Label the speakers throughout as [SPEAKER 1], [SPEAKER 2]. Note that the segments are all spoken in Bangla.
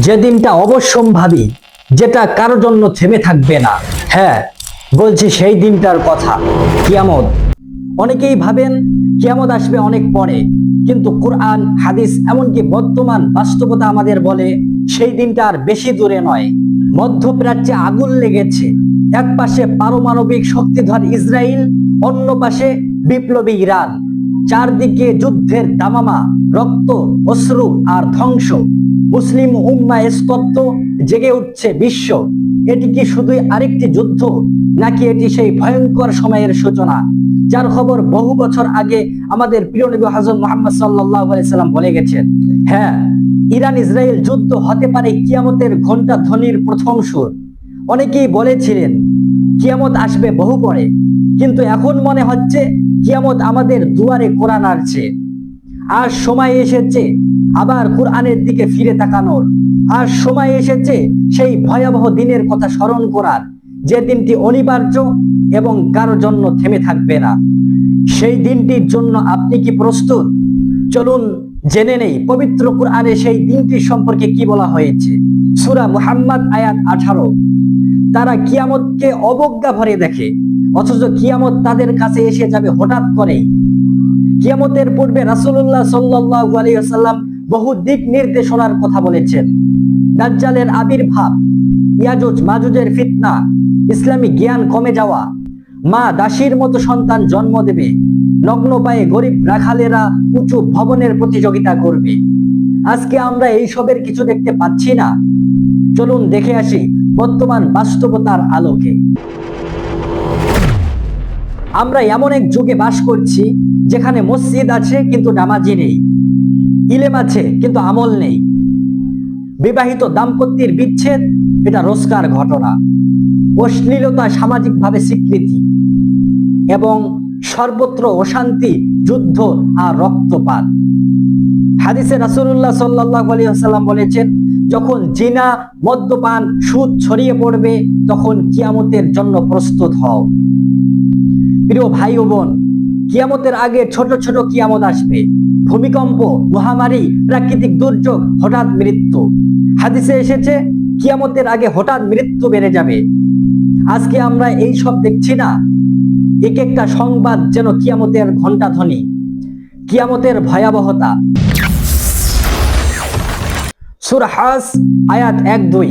[SPEAKER 1] যে দিনটা অবশ্যম্ভাবী, যেটা কারও জন্য থেমে থাকবে না। হ্যাঁ বলছি সেই দিনটার কথা। কিয়ামত। অনেকেই ভাবেন কিয়ামত আসবে অনেক পরে, কিন্তু কোরআন, হাদিস, এমনকি বর্তমান বাস্তবতা আমাদের বলে সেই দিনটা আর বেশি দূরে নয়। মধ্যপ্রাচ্যে আগুন লেগেছে। এক পাশে পারমাণবিক শক্তিধর ইসরায়েল অন্য পাশে বিপ্লবী ইরান। চারদিকে যুদ্ধের দামামা, রক্ত, অশ্রু আর ধ্বংস। মুসলিম উম্মা স্তব্ধ জেগে উঠছে বিশ্ব। এটি কি শুধুই আরেকটি যুদ্ধ, নাকি এটি সেই ভয়ঙ্কর সময়ের সূচনা? যার খবর বহু বছর আগে আমাদের প্রিয় নবী হাজর মোহাম্মদ সাল্লাম বলে গেছেন। হ্যাঁ ইরান ইসরায়েল যুদ্ধ হতে পারে কিয়ামতের ঘণ্টা ধ্বনির প্রথম সুর। অনেকেই বলেছিলেন, কিয়ামত আসবে বহু পরে। কিন্তু এখন মনে হচ্ছে, কিয়ামত আমাদের দুয়ারে কোরআন আসছে। আর সময় এসেছে আবার কোরআনের দিকে ফিরে তাকানোর। আর সময় এসেছে সেই ভয়াবহ দিনের কথা স্মরণ করার। যে দিনটি অনিবার্য এবং কারও জন্য থেমে থাকবে না। সেই দিনটির জন্য আপনি কি প্রস্তুত? চলুন জেনে নেই, পবিত্র কোরআনে সেই দিনটি সম্পর্কে কি বলা হয়েছে। সুরা মুহাম্মদ আয়াত আঠারো। তারা কিয়ামতকে অবজ্ঞা ভরে দেখে, অথচ কিয়ামত তাদের কাছে এসে যাবে হঠাৎ করেই। কিয়ামতের পূর্বে রাসূলুল্লাহ সাল্লাল্লাহু আলাইহি ওয়াসাল্লাম বহু দিক নির্দেশনার কথা বলেছেন। দাজ্জালের আবির্ভাব, ইয়াজুজ মাজুজের ফিতনা, ইসলামী জ্ঞান কমে যাওয়া, মা দাসীর মতো সন্তান জন্ম দেবে, নগ্ন পায়ে গরিব রাখালেরা উঁচু ভবনের প্রতিযোগিতা করবে। আজকে আমরা এই সবের কিছু দেখতে পাচ্ছি না। চলুন দেখে আসি বর্তমান বাস্তবতার আলোকে। আমরা এমন এক যুগে বাস করছি যেখানে মসজিদ আছে কিন্তু নামাজি নেই। ইলেম আছে, কিন্তু আমল নেই। বিবাহিত দাম্পত্যের বিচ্ছেদ, এটা রোজকার ঘটনা। অশ্লীলতা সামাজিকভাবে স্বীকৃতি এবং সর্বত্র অশান্তি, যুদ্ধ আর রক্তপাত। হাদিসে আলাইহি ওয়াসাল্লাম বলেছেন, যখন জিনা, মদ্যপান, সুদ ছড়িয়ে পড়বে, তখন কিয়ামতের জন্য প্রস্তুত হও। প্রিয় ভাই ও বোন, কিয়ামতের আগে ছোট ছোট কিয়ামত আসবে। ভূমিকম্প, মহামারী, প্রাকৃতিক দুর্যোগ, হঠাৎ মৃত্যু। হাদিসে এসেছে, কিয়ামতের আগে হঠাৎ মৃত্যু বেড়ে যাবে। আজকে আমরা এই সব দেখছি না। এক একটা সংবাদ যেন কিয়ামতের ঘণ্টা ধ্বনি কিয়ামতের ভয়াবহতা। সুরহাস আয়াত এক দুই।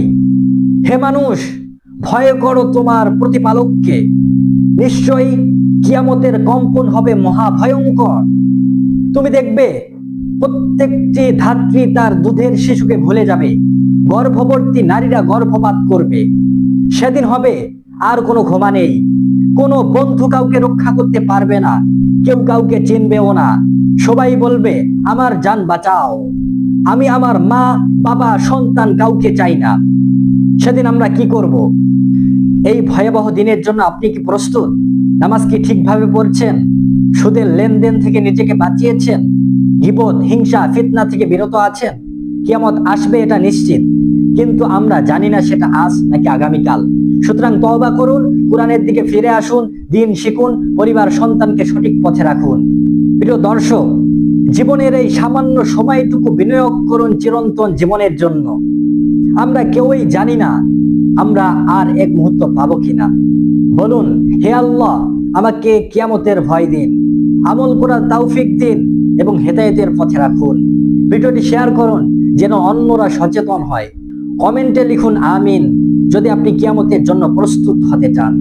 [SPEAKER 1] হে মানুষ, ভয় করো তোমার প্রতিপালককে। নিশ্চয়ই কিয়ামতের কম্পন হবে মহা ভয়ঙ্কর। তুমি দেখবে প্রত্যেকটি ধাত্রী তার দুধের শিশুকে ভুলে যাবে। গর্ভবর্তী নারীরা গর্ভপাত করবে। সেদিন হবে, আর কোনো ঘোমা নেই। কোনো বন্ধু কাউকে রক্ষা করতে পারবে না। কেউ কাউকে চিনবেও না। সবাই বলবে, আমার যান বাঁচাও। আমি আমার মা, বাবা, সন্তান কাউকে চাই না। সেদিন আমরা কি করব? এই ভয়াবহ দিনের জন্য আপনি কি প্রস্তুত? নামাজ কি ঠিকভাবে পড়ছেন? সুদের লেনদেন থেকে নিজেকে বাঁচিয়েছেন। গিবত, হিংসা, ফিতনা থেকে বিরত আছেন। কিয়ামত আসবে, এটা নিশ্চিত। কিন্তু আমরা জানি না সেটা আজ নাকি আগামীকাল। সুতরাং তওবা করুন, কোরআনের দিকে ফিরে আসুন, দিন শিখুন, পরিবার, সন্তানকে সঠিক পথে রাখুন। প্রিয় দর্শক, জীবনের এই সামান্য সময়টুকু বিনিয়োগ করুন চিরন্তন জীবনের জন্য। আমরা কেউই জানি না, আমরা আর এক মুহূর্ত পাবো কিনা। বলুন, হে আল্লাহ, আমাকে কিয়ামতের ভয় দিন। আমল করার তাওফিক দিন এবং হেদায়েতের পথে রাখুন। ভিডিওটি শেয়ার করুন যেন অন্যরা সচেতন হয়। কমেন্টে লিখুন আমিন। যদি আপনি কিয়ামতের জন্য প্রস্তুত হতে চান।